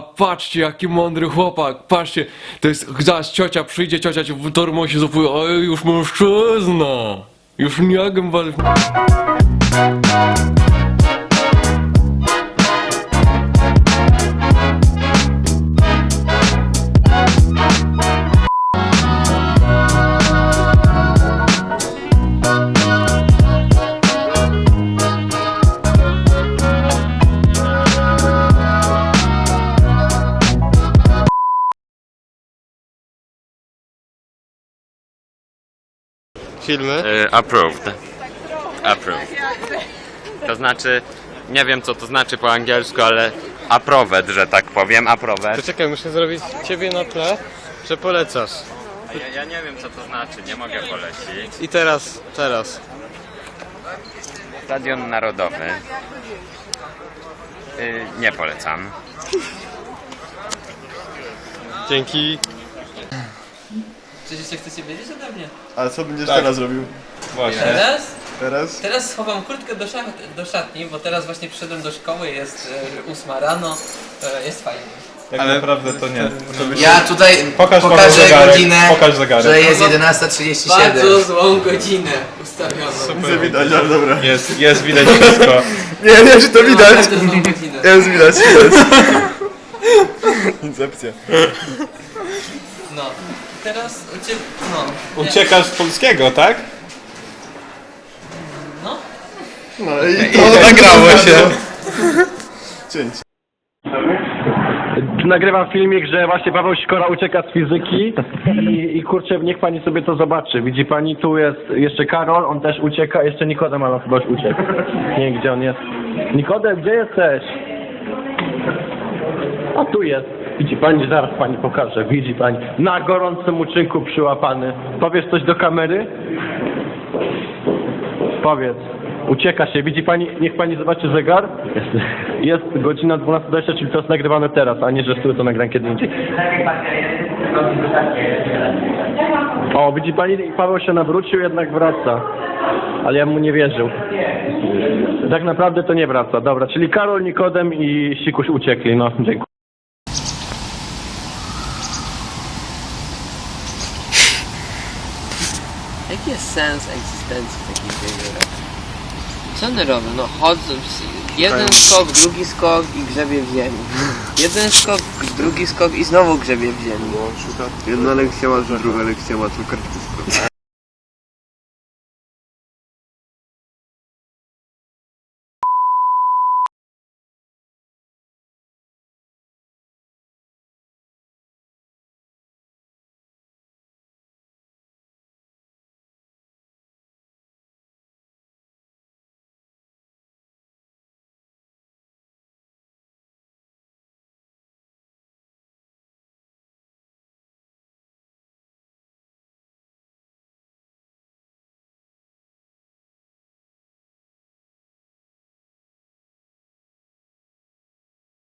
Patrzcie, jaki mądry chłopak, patrzcie, to jest, zaraz ciocia przyjdzie, ciocia cię w tormosie zapuje, oj, już mężczyzna, już nie gębal. Filmy? Y, approved. Approved. To znaczy, nie wiem co to znaczy po angielsku, ale approved, że tak powiem, To approved. czekaj, muszę zrobić ciebie na tle, że polecasz. Ja, ja nie wiem co to znaczy, nie mogę polecić. I teraz, teraz. Stadion Narodowy. Y, nie polecam. Dzięki. Coś jeszcze chcecie wiedzieć ode mnie? A co będziesz teraz robił? Teraz? Teraz? Teraz schowam kurtkę do, szat, do szatni, bo teraz właśnie przyszedłem do szkoły, jest e, ósma rano, e, jest fajnie. Tak naprawdę to nie. Ja tutaj Pokaż Paweł pokażę zegarek, godzinę, pokaż zegarek. że jest 11.37. Bardzo złą godzinę ustawioną. Widzę widać, ale dobra. Jest, jest widać wszystko. Nie, nie, czy to widać? Bardzo złą godzinę. Jest widać, jest. Incepcja. No. Teraz, no. Uciekasz z polskiego, tak? No. No i To nagrało się. cięć. Nagrywam filmik, że właśnie Paweł Sikora ucieka z fizyki i, i kurczę, niech pani sobie to zobaczy. Widzi pani, tu jest jeszcze Karol, on też ucieka, jeszcze Nikodem, ale chyba już uciekł. Nie wiem, gdzie on jest. Nikodem, gdzie jesteś? A tu jest. Widzi pani, zaraz pani pokażę. Widzi pani, na gorącym uczynku przyłapany. Powiesz coś do kamery? Powiedz. Ucieka się. Widzi pani, niech pani zobaczy zegar. Jest, jest godzina 12.20, czyli to jest nagrywane teraz, a nie, że z to nagram kiedy indziej. O, widzi pani, Paweł się nawrócił, jednak wraca. Ale ja mu nie wierzył. Tak naprawdę to nie wraca. Dobra, czyli Karol, Nikodem i Sikuś uciekli. No, dziękuję. Jaki jest sens egzystencji takich wiewiórek? Co one robią? No chodzą, jeden skok, drugi skok i grzebie w ziemi. Jeden skok, drugi skok i znowu grzebie w ziemi. Jedna lekcja ma, druga lekcja ma, tu kartki